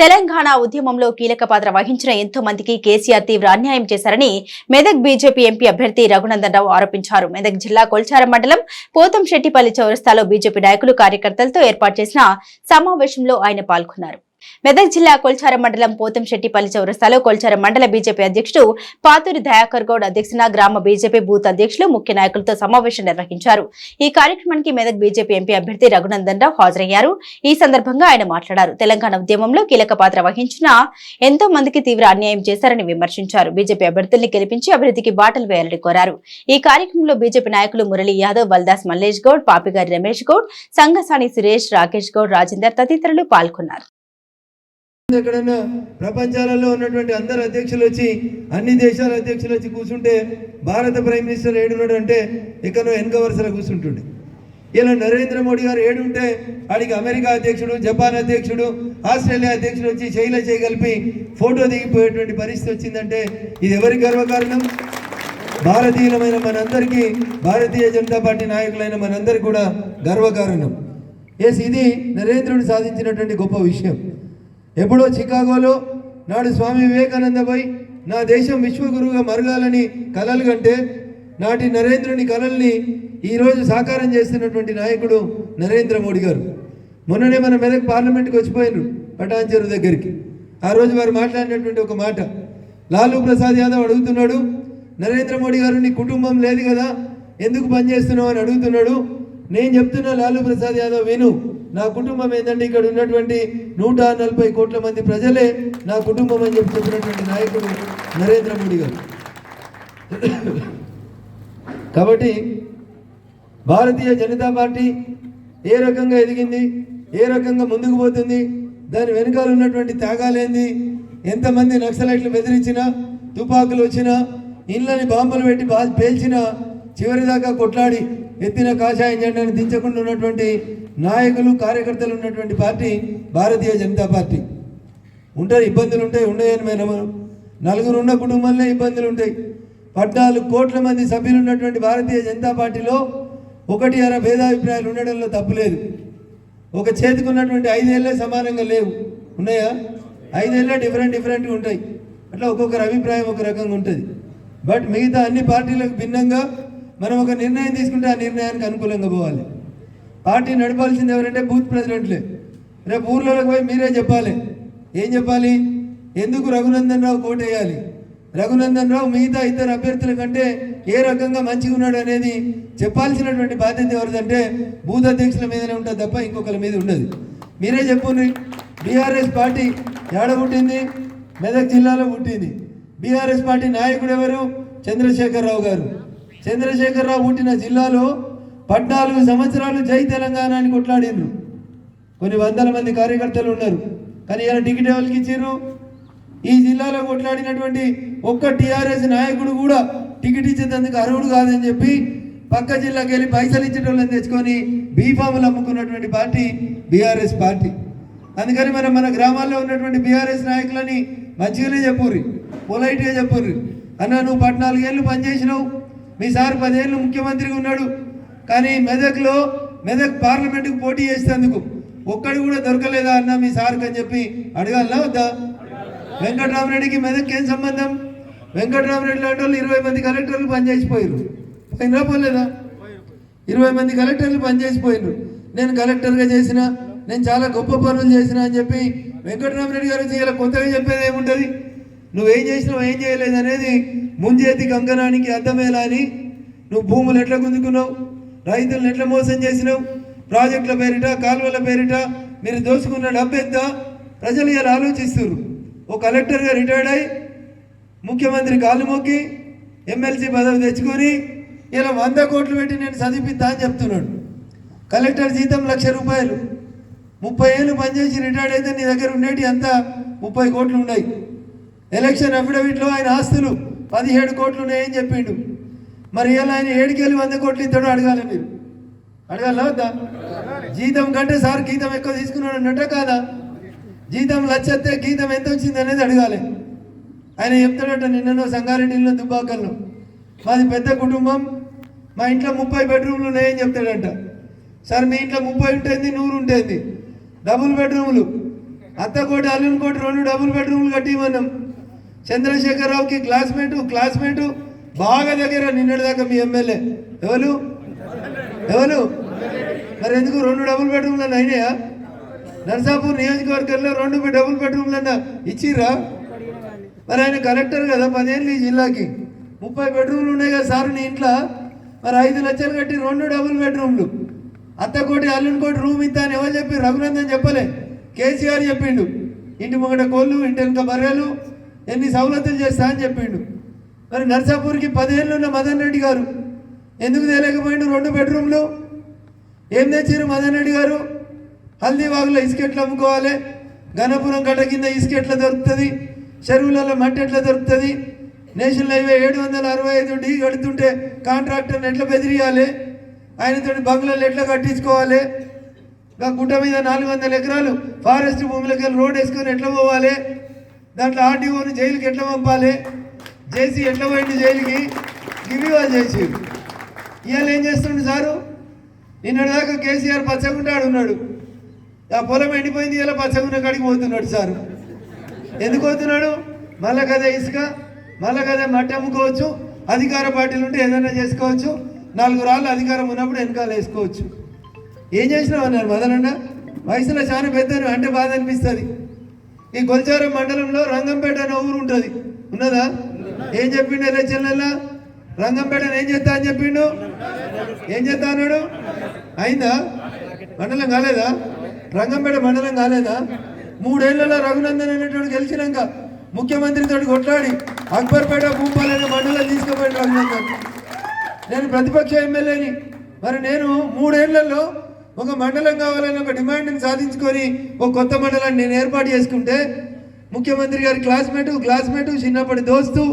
తెలంగాణ ఉద్యమంలో కీలక పాత్ర వహించిన ఎంతో మందికి కేసీఆర్ తీవ్ర అన్యాయం చేశారని మెదక్ బీజేపీ ఎంపీ అభ్యర్థి రఘునందన్ రావు ఆరోపించారు. మెదక్ జిల్లా కొల్చారం మండలం పోతంశెట్టిపల్లి చౌరస్తాలో బీజేపీ నాయకులు కార్యకర్తలతో ఏర్పాటు చేసిన సమావేశంలో ఆయన పాల్గొన్నారు. మెదక్ జిల్లా కొల్చారం మండలం పోతంశెట్టిపల్లి చౌరస్తాలో కొల్చారం మండల బీజేపీ అధ్యక్షుడు పాతూరి దయాకర్ గౌడ్ అధ్యక్షున గ్రామ బీజేపీ బూత్ అధ్యక్షులు ముఖ్య నాయకులతో సమావేశం నిర్వహించారు. ఈ కార్యక్రమానికి మెదక్ బీజేపీ ఎంపీ అభ్యర్థి రఘునందన్ రావు హాజరయ్యారు. ఈ సందర్భంగా ఆయన మాట్లాడారు. తెలంగాణ ఉద్యమంలో కీలక పాత్ర వహించిన ఎంతో మందికి తీవ్ర అన్యాయం చేశారని విమర్శించారు. బీజేపీ అభ్యర్థుల్ని గెలిపించి అభివృద్ధికి బాటలు వేయాలని కోరారు. ఈ కార్యక్రమంలో బీజేపీ నాయకులు మురళీ యాదవ్ బల్దాస్ మల్లేష్ గౌడ్ పాపిగారి రమేష్ గౌడ్ సంగసాని సురేష్ రాకేష్ గౌడ్ రాజేందర్ తదితరులు పాల్గొన్నారు. ఎక్కడైనా ప్రపంచాలలో ఉన్నటువంటి అందరు అధ్యక్షులు వచ్చి అన్ని దేశాల అధ్యక్షులు వచ్చి కూర్చుంటే భారత ప్రైమ్ మినిస్టర్ ఏడున్నాడు అంటే ఎక్కడో వెనక వరుసలో కూర్చుంటుండే. ఇలా నరేంద్ర మోడీ గారు ఏడుంటే ఆడికి అమెరికా అధ్యక్షుడు జపాన్ అధ్యక్షుడు ఆస్ట్రేలియా అధ్యక్షుడు వచ్చి శైల చేయగలిపి ఫోటో దిగిపోయేటువంటి పరిస్థితి వచ్చిందంటే ఇది ఎవరి గర్వకారణం? భారతీయులమైన మనందరికీ భారతీయ జనతా పార్టీ నాయకులైన మనందరికీ కూడా గర్వకారణం. ఎస్ ఇది నరేంద్రుడు సాధించినటువంటి గొప్ప విషయం. ఎప్పుడో చికాగోలో నాడు స్వామి వివేకానంద పోయి నా దేశం విశ్వగురువుగా మరగాలని కలలు కంటే నాటి నరేంద్రుని కలల్ని ఈరోజు సాకారం చేస్తున్నటువంటి నాయకుడు నరేంద్ర మోడీ గారు. మొన్ననే మన మెదక్ పార్లమెంట్కి వచ్చిపోయినారు పటాన్చెరు దగ్గరికి. ఆ రోజు వారు మాట్లాడినటువంటి ఒక మాట. లాలూ ప్రసాద్ యాదవ్ అడుగుతున్నాడు నరేంద్ర మోడీ గారు నీ కుటుంబం లేదు కదా ఎందుకు పనిచేస్తున్నావు? అని అడుగుతున్నాడు. నేను చెప్తున్నా లాలూ ప్రసాద్ యాదవ్ విను. నా కుటుంబం ఏంటంటే ఇక్కడ ఉన్నటువంటి నూట నలభై కోట్ల మంది ప్రజలే నా కుటుంబం అని చెప్పి చెప్పినటువంటి నాయకుడు నరేంద్ర మోడీ గారు. కాబట్టి భారతీయ జనతా పార్టీ ఏ రకంగా ఎదిగింది ఏ రకంగా ముందుకు పోతుంది దాని వెనకాల ఉన్నటువంటి త్యాగాలేంది ఎంతమంది నక్సలైట్లు బెదిరించినా తుపాకులు వచ్చినా ఇళ్ళని బాంబులు పెట్టి బా పేల్చినా చివరిదాకా కొట్లాడి ఎత్తిన కాషాయం జెండాను దించకుండా ఉన్నటువంటి నాయకులు కార్యకర్తలు ఉన్నటువంటి పార్టీ భారతీయ జనతా పార్టీ. ఉంటాయి ఇబ్బందులు ఉంటాయి ఉండయని మేము నలుగురు ఉన్న కుటుంబంలో ఇబ్బందులు ఉంటాయి. పద్నాలుగు కోట్ల మంది సభ్యులు ఉన్నటువంటి భారతీయ జనతా పార్టీలో ఒకటి అర భేదాభిప్రాయాలు ఉండడంలో తప్పులేదు ఒక చేతికి ఉన్నటువంటి ఐదేళ్ళే సమానంగా లేవు. ఉన్నాయా? ఐదేళ్ళే డిఫరెంట్ డిఫరెంట్గా ఉంటాయి. అట్లా ఒక్కొక్కరి అభిప్రాయం ఒక రకంగా ఉంటుంది. బట్ మిగతా అన్ని పార్టీలకు భిన్నంగా మనం ఒక నిర్ణయం తీసుకుంటే ఆ నిర్ణయానికి అనుకూలంగా పోవాలి. పార్టీ నడపాల్సింది ఎవరంటే బూత్ ప్రెసిడెంట్లే. రేపు ఊర్లోకి పోయి మీరే చెప్పాలి. ఏం చెప్పాలి? ఎందుకు రఘునందన్ రావు కోటేయాలి? రఘునందన్ రావు మిగతా ఇద్దరు అభ్యర్థుల కంటే ఏ రకంగా మంచిగా ఉన్నాడు అనేది చెప్పాల్సినటువంటి బాధ్యత ఎవరిదంటే బూత్ అధ్యక్షుల మీదనే ఉంటుంది తప్ప ఇంకొకరి మీద ఉండదు. మీరే చెప్పుండ్రి బీఆర్ఎస్ పార్టీ ఏడ పుట్టింది? మెదక్ జిల్లాలో పుట్టింది. బీఆర్ఎస్ పార్టీ నాయకుడు ఎవరు? చంద్రశేఖరరావు గారు. చంద్రశేఖరరావు పుట్టిన జిల్లాలో పద్నాలుగు సంవత్సరాలు జై తెలంగాణ అని కొట్లాడిండ్రు. కొన్ని వందల మంది కార్యకర్తలు ఉన్నారు. కానీ ఇలా టికెట్ ఎవరికి ఇచ్చారు ఈ జిల్లాలో కొట్లాడినటువంటి ఒక్క టీఆర్ఎస్ నాయకుడు కూడా టికెట్ ఇచ్చేందుకు అర్హుడు కాదని చెప్పి పక్క జిల్లాకి వెళ్ళి పైసలు ఇచ్చేటోళ్ళని తెచ్చుకొని బీఫాములు అమ్ముకున్నటువంటి పార్టీ బీఆర్ఎస్ పార్టీ. అందుకని మనం మన గ్రామాల్లో ఉన్నటువంటి బీఆర్ఎస్ నాయకులని మంచిగానే చెప్పుర్రి పొలైట్గా చెప్పుర్రి. అన్న నువ్వు పద్నాలుగేళ్ళు పనిచేసినావు. మీ సార్ పదేళ్ళు ముఖ్యమంత్రిగా ఉన్నాడు. కానీ మెదక్లో మెదక్ పార్లమెంటుకు పోటీ చేసేందుకు ఒక్కడు కూడా దొరకలేదా అన్న మీ సార్కి అని చెప్పి అడగాలనా వద్దా? వెంకటరామరెడ్డికి మెదక్కి ఏం సంబంధం? వెంకటరామరెడ్డి లాంటి వాళ్ళు ఇరవై మంది కలెక్టర్లు పనిచేసిపోయారు పోయినరా పోలేదా? ఇరవై మంది కలెక్టర్లు పనిచేసిపోయినారు నేను కలెక్టర్గా చేసిన నేను చాలా గొప్ప పనులు చేసిన అని చెప్పి వెంకటరామరెడ్డి గారు చేయాలి కొత్తగా చెప్పేది ఏముంటుంది? నువ్వేం చేసినావు ఏం చేయలేదు అనేది ముంజేతి కంకణానికి అర్థమేలా అని నువ్వు భూములు ఎట్లా గుంజుకున్నావు? రైతులను ఎట్లా మోసం చేసినావు? ప్రాజెక్టుల పేరిట కాలువల పేరిట మీరు దోసుకున్న డబ్బు ఎంత? ప్రజలు ఇలా ఆలోచిస్తారు ఓ కలెక్టర్గా రిటైర్డ్ అయి ముఖ్యమంత్రి కాలు మొక్కి ఎమ్మెల్సీ పదవి తెచ్చుకొని ఇలా వంద కోట్లు పెట్టి నేను చదివిద్దా అని చెప్తున్నాడు. కలెక్టర్ జీతం లక్ష రూపాయలు. ముప్పై ఏళ్ళు పనిచేసి రిటైర్డ్ అయితే నీ దగ్గర ఉండేటి అంతా ముప్పై కోట్లు ఉన్నాయి. ఎలక్షన్ అఫిడవిట్లో ఆయన ఆస్తులు. పదిహేడు కోట్లు ఉన్నాయని చెప్పిండు. మరి ఇలా ఆయన ఏడుకెళ్ళి వంద కోట్లు ఇస్తాడో అడగాలి మీరు. అడగాలి వద్దా? జీతం కంటే సార్ గీతం ఎక్కువ తీసుకున్నాడు అన్నట్టే కాదా? జీతం లచ్చతే గీతం ఎంత వచ్చింది అనేది అడగాలి. ఆయన చెప్తాడట నిన్ననో సంగారెడ్డిలో దుబ్బాకల్లో. మాది పెద్ద కుటుంబం మా ఇంట్లో ముప్పై బెడ్రూమ్లు ఉన్నాయని చెప్తాడంట. సార్ మీ ఇంట్లో ముప్పై ఉంటుంది నూరు ఉంటుంది? డబుల్ బెడ్రూమ్లు. అల్లుని కోటి రెండు డబుల్ బెడ్రూమ్లు కట్టిమన్నాం. చంద్రశేఖరరావుకి క్లాస్మేటు క్లాస్మేటు బాగా దగ్గర నిన్నటిదాకా మీ ఎమ్మెల్యే. ఎవరు? ఎవరు? మరి ఎందుకు రెండు డబుల్ బెడ్రూమ్లు అయినాయా? నర్సాపూర్ నియోజకవర్గంలో రెండు డబుల్ బెడ్రూమ్లన్నా ఇచ్చిర్రా? మరి ఆయన కలెక్టర్ కదా పదేళ్ళు ఈ జిల్లాకి. ముప్పై బెడ్రూమ్లు ఉన్నాయి కదా సార్ నీ ఇంట్లో. మరి ఐదు లక్షలు కట్టి రెండు డబుల్ బెడ్రూమ్లు అత్తకోటి అల్లునికోటి రూమ్ ఇద్దా అని ఎవరు చెప్పి రఘునందన్ చెప్పలే? కేసీఆర్ చెప్పిండు. ఇంటి ముంగట కోళ్ళు ఇంటి వెనుక బర్రెలు ఎన్ని సవలతులు చేస్తా అని చెప్పిండు. మరి నర్సాపూర్కి పదేళ్ళు ఉన్న మదన్ రెడ్డి గారు ఎందుకు తేలేకపోయిండు రెండు బెడ్రూమ్లు? ఏం తెచ్చారు మదన్ రెడ్డి గారు? హల్దీవాగులో ఇసుకెట్లు అమ్ముకోవాలి గణపురం గడ్డ కింద ఇసుకెట్ల దొరుకుతుంది చెరువులలో మట్టి ఎట్లా దొరుకుతుంది నేషనల్ హైవే ఏడు వందల అరవై ఐదు డి కడుతుంటే కాంట్రాక్టర్ని ఎట్లా బెదిరియాలి? ఆయనతో బంగ్లాలు ఎట్లా కట్టించుకోవాలి? గుట్ట మీద నాలుగు వందల ఎకరాలు ఫారెస్ట్ భూములకి రోడ్ వేసుకొని ఎట్లా పోవాలి? దాంట్లో ఆర్టీఓని జైలుకి ఎట్లా పంపాలి? జేసీ ఎట్లా పోయింది జైలుకి? ఇవి చేసి ఇవాళ ఏం చేస్తుండు సారు? నిన్నటిదాకా కేసీఆర్ పచ్చగుంటాడు ఉన్నాడు. ఆ పొలం ఎండిపోయింది ఇలా పచ్చగున్న కాడికి పోతున్నాడు సారు. ఎందుకు పోతున్నాడు? మళ్ళా కదా ఇసుక మళ్ళా కదా మట్టి అమ్ముకోవచ్చు అధికార పార్టీలు ఉంటే ఏదైనా చేసుకోవచ్చు నాలుగు రాళ్ళు అధికారం ఉన్నప్పుడు వెనకాల వేసుకోవచ్చు. ఏం చేసినావు అన్నారు మదనన్న? వయసులో చాలా పెద్దను అంటే బాధ అనిపిస్తుంది. ఈ కొల్చారం మండలంలో రంగంపేట అనే ఊరు ఉంటుంది. ఉన్నదా? ఏం చెప్పిండు ఎలక్షన్లలో రంగంపేటను ఏం చేస్తా అని చెప్పిండు? ఏం చేస్తా అన్నాడు? అయిందా? మండలం కాలేదా? రంగంపేట మండలం కాలేదా? మూడేళ్ళలో రఘునందన్ అనేటువంటి గెలిచినాక ముఖ్యమంత్రితో కొట్లాడి అక్బర్పేట భూపాల్ అనే మండలం తీసుకుపోయాడు రఘునందన్. నేను ప్రతిపక్ష ఎమ్మెల్యేని. మరి నేను మూడేళ్ళలో ఒక మండలం కావాలని ఒక డిమాండ్ని సాధించుకొని ఒక కొత్త మండలాన్ని నేను ఏర్పాటు చేసుకుంటే ముఖ్యమంత్రి గారి క్లాస్మేటు క్లాస్మేటు చిన్నప్పటి దోస్తు